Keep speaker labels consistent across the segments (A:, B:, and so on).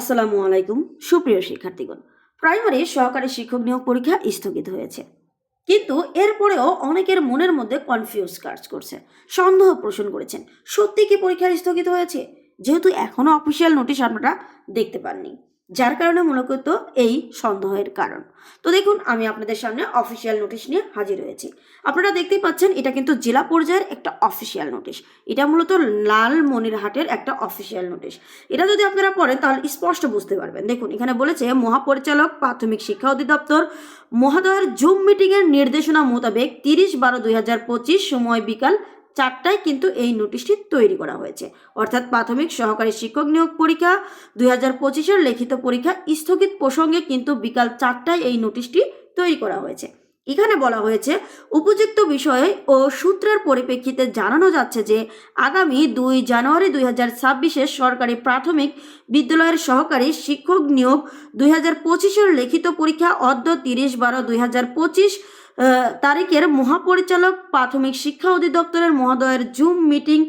A: আসসালামু আলাইকুম, সুপ্রিয় শিক্ষার্থীগণ। প্রাইমারি সহকারী শিক্ষক নিয়োগ পরীক্ষা স্থগিত হয়েছে। কিন্তু এরপরেও অনেকের মনের মধ্যে কনফিউজ কাজ করছে, সন্দেহ পোষণ করেছেন। সত্যি কি পরীক্ষা স্থগিত হয়েছে? যেহেতু এখনও অফিসিয়াল নোটিশ আপনারা দেখতে পাননি। যার কারণে মূলত এই সন্দেহের কারণ। তো দেখুন, আমি আপনাদের সামনে অফিসিয়াল নোটিশ নিয়ে হাজির হয়েছি। আপনারা দেখতেই পাচ্ছেন, এটা কিন্তু জেলা পর্যায়ের একটা অফিসিয়াল নোটিশ এটা মূলত লাল মনিরহাটের একটা অফিসিয়াল নোটিশ এটা যদি আপনারা পড়েন, তাহলে স্পষ্ট বুঝতে পারবেন। দেখুন, এখানে বলেছে, মহাপরিচালক, প্রাথমিক শিক্ষা অধিদপ্তর, মহোদয়ের জুম মিটিংয়ের নির্দেশনা মোতাবেক তিরিশ বারো দুই সময় বিকাল চারটায় কিন্তু এই নোটিশটি তৈরি করা হয়েছে। অর্থাৎ প্রাথমিক সহকারী শিক্ষক নিয়োগ পরীক্ষা দুই হাজার পঁচিশের লিখিত পরীক্ষা স্থগিত প্রসঙ্গে কিন্তু বিকাল চারটায় এই নোটিশটি তৈরি করা হয়েছে। এখানে বলা হয়েছে, উপযুক্ত বিষয়ে ও সূত্রের পরিপ্রেক্ষিতে জানানো যাচ্ছে যে, আগামী দুই জানুয়ারি দুই হাজার ছাব্বিশে সরকারি প্রাথমিক বিদ্যালয়ের সহকারী শিক্ষক নিয়োগ দুই হাজার পঁচিশের লিখিত পরীক্ষা অদ্য তিরিশ বারো দুই হাজার পঁচিশ তারিখের মহাপরিচালক প্রাথমিক শিক্ষা অধিদপ্তরের মহোদয়ের জুম মিটিং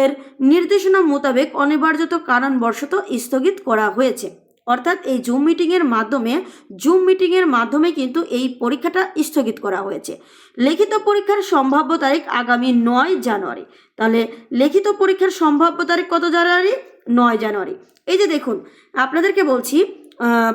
A: এর নির্দেশনা মোতাবেক অনিবার্যত কারণবশত স্থগিত করা হয়েছে। অর্থাৎ এই জুম মিটিংয়ের মাধ্যমে, জুম মিটিংয়ের মাধ্যমে কিন্তু এই পরীক্ষাটা স্থগিত করা হয়েছে। লিখিত পরীক্ষার সম্ভাব্য তারিখ আগামী নয় জানুয়ারি। তাহলে লিখিত পরীক্ষার সম্ভাব্য তারিখ কত জানুয়ারি? নয় জানুয়ারি। এই যে দেখুন, আপনাদেরকে বলছি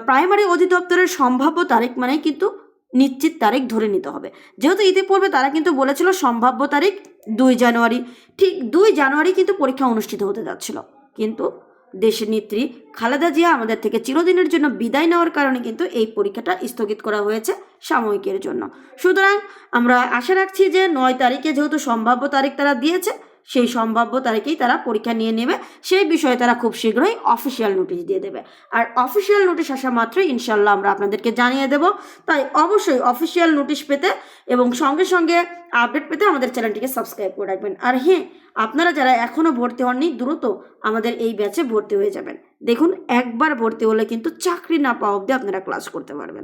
A: প্রাইমারি অধিদপ্তরের সম্ভাব্য তারিখ মানে কিন্তু নিশ্চিত তারিখ ধরে নিতে হবে। যেহেতু ইতিপূর্বে তারা কিন্তু বলেছিল সম্ভাব্য তারিখ দুই জানুয়ারি, ঠিক দুই জানুয়ারি কিন্তু পরীক্ষা অনুষ্ঠিত হতে যাচ্ছিল। কিন্তু দেশের নেত্রী খালেদা জিয়া আমাদের থেকে চিরদিনের জন্য বিদায় নেওয়ার কারণে কিন্তু এই পরীক্ষাটা স্থগিত করা হয়েছে সাময়িকের জন্য। সুতরাং আমরা আশা রাখছি যে নয় তারিখে যেহেতু সম্ভাব্য তারিখ তারা দিয়েছে সেই সম্ভাব্য তারিখেই তারা পরীক্ষা নিয়ে নেবে। সেই বিষয়ে তারা খুব শীঘ্রই অফিসিয়াল নোটিশ দিয়ে দেবে। আর অফিসিয়াল নোটিশ আসা মাত্রই ইনশাল্লাহ আমরা আপনাদেরকে জানিয়ে দেব। তাই অবশ্যই অফিসিয়াল নোটিশ পেতে এবং সঙ্গে সঙ্গে আপডেট পেতে আমাদের চ্যানেলটিকে সাবস্ক্রাইব করে রাখবেন। আর হ্যাঁ আপনারা যারা এখনও ভর্তি হননি, দ্রুত আমাদের এই ব্যাচে ভর্তি হয়ে যাবেন। দেখুন, একবার ভর্তি হলে কিন্তু চাকরি না পাওয়া অবধি আপনারা ক্লাস করতে পারবেন।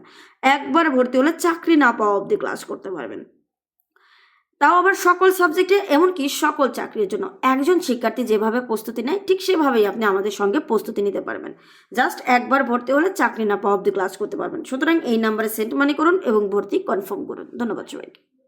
A: একবার ভর্তি হলে চাকরি না পাওয়া অবধি ক্লাস করতে পারবেন। তাও আবার সকল সাবজেক্টে এমনকি সকল চাকরির জন্য। একজন শিক্ষার্থী যেভাবে প্রস্তুতি নেয়, ঠিক সেভাবেই আপনি আমাদের সঙ্গে প্রস্তুতি নিতে পারবেন। জাস্ট একবার ভর্তি হলে চাকরি না পাওয়া অব্দি ক্লাস করতে পারবেন। সুতরাং এই নাম্বারে সেন্ড মানি করুন এবং ভর্তি কনফার্ম করুন। ধন্যবাদ সবাইকে।